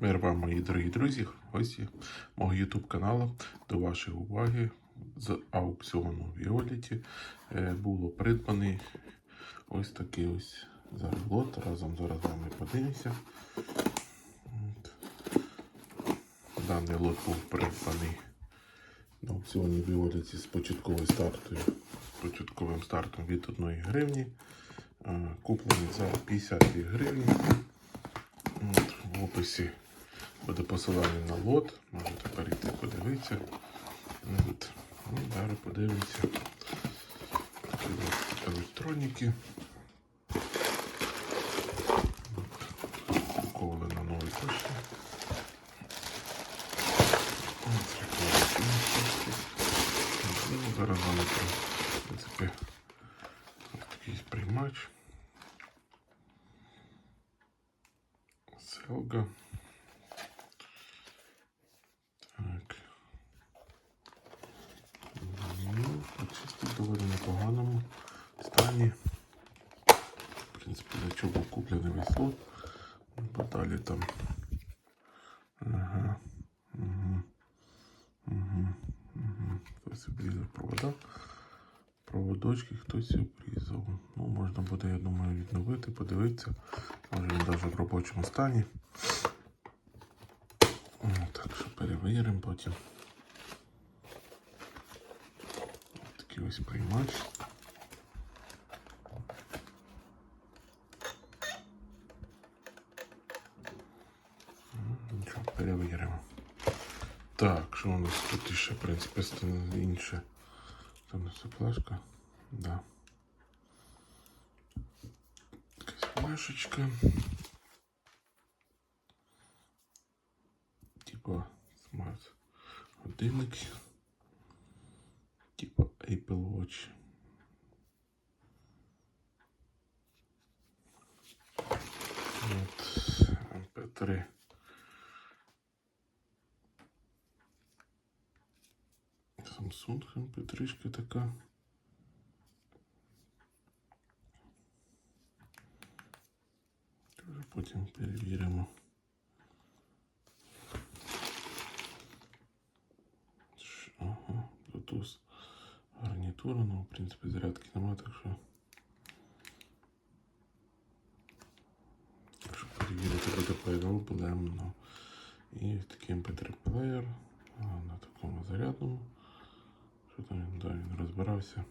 Мир вам, мої дорогі друзі, гості мого YouTube каналу. До вашої уваги з аукціону Violet е, було придбаний ось такий ось зараз лот. Разом зараз з вами подивимося. Даний лот був придбаний на аукціоні Violet з початковою стартою, початковим стартом від 1 гривні. Е, Куплений за 52 гривні. От, в описі буде посилання на лот. Можете перейти подивитися. От. Ну, зараз подивимося. Такі електроніки. Упаковали на новій пошті. Ну, Зараз про, в принципі, такий приймач. Селга. Так. Ну, в непоганому стані. В принципі, для чого був куплений весь лот. Бо далі там. Ага. Угу. Угу. Угу. Хтось обрізав провода. Проводочки хтось обрізав. Ну, можна буде, я думаю, відновити, подивитися. Може він навіть в робочому стані. О, Так що перевіримо потім. Такий ось приймач. М, Нічого, перевіримо. Так, що у нас тут ще, в принципі, стане інше. Це у нас ця флешка. Да. Якась флешечка. Типа смарт годинник. Типа Apple Watch. От, MP3. Samsung MP3 така. Потім перевіримо. гарнітура, ну, в принципі, зарядки нема, так що. Якщо перевірити буде проблемно. І такий MP3 плеєр а, на такому зарядному. Що там він, да, він розбирався.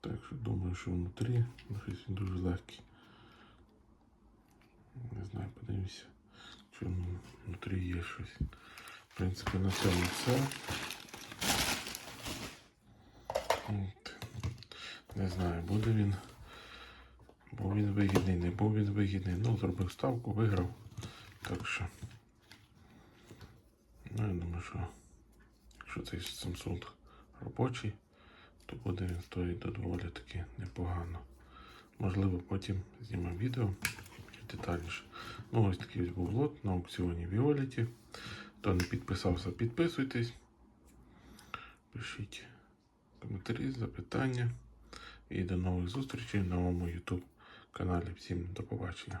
Так що думаю, що внутрі ну, щось він дуже легкий. Не знаю, подивимося, що ну, внутрі є щось. В принципі, на цьому все. От. Не знаю, буде він. Був він вигідний, не був він вигідний. Ну, зробив ставку, виграв. Так що. Ну, я думаю, що якщо цей Samsung робочий, то буде він стоїти доволі таки непогано. Можливо, потім знімемо відео детальніше. Ну, ось такий ось був лот на аукціоні Violet. Хто не підписався, підписуйтесь. Пишіть коментарі, запитання. І до нових зустрічей на моєму YouTube каналі. Всім до побачення.